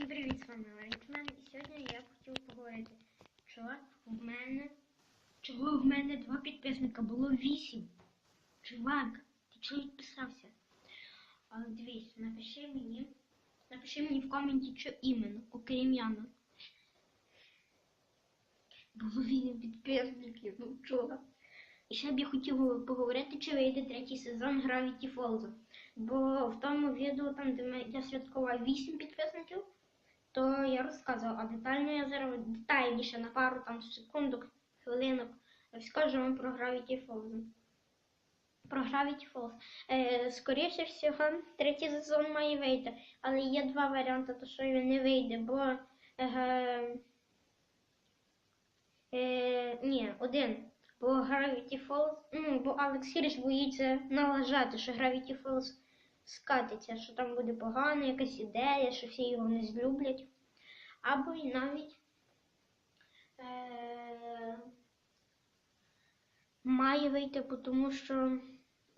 Всім привіт, з вами Ларітмен. І сьогодні я хотів поговорити, чого в мене, чого в мене два підписника було вісім. Чувак, ти чого відписався? Але дивись, напиши мені, напиши мені в коменті, що іменно, окрім Яна. Було вісім підписників, ну чого? І ще б я хотів поговорити, чи вийде третій сезон Gravity Falls. Бо в тому відео, там, де я святкував 8 підписників, то я розказував, а детально я зараз детальніше на пару там секундок, хвилинок розкажу вам про Gravity Falls. Про Gravity Falls. Е, скоріше всього, третій сезон має вийти, але є два варіанти, то що він не вийде, бо. Е, е, ні, один. Бо Gravity Falls, ну, бо Алекс Хірш боїться налажати, що Gravity Falls скатиться, що там буде погано, якась ідея, що всі його не злюблять. Або і навіть е- має вийти, тому що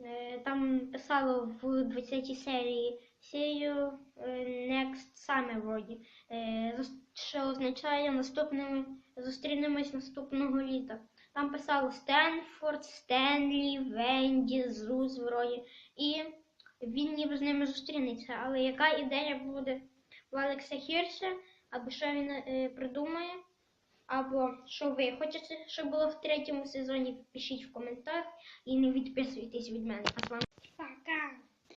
е- там писало в 20-й серії серію е, Next Summer вроді, е- що означає наступними, зустрінемось наступного літа. Там писало Стенфорд, Стенлі, Венді, Зуз вроді. І він ніби з ними зустрінеться. Але яка ідея буде у Алекса Хірша, або що він е, придумає, або що ви хочете, щоб було в третьому сезоні, пишіть в коментарях і не відписуйтесь від мене. А з вами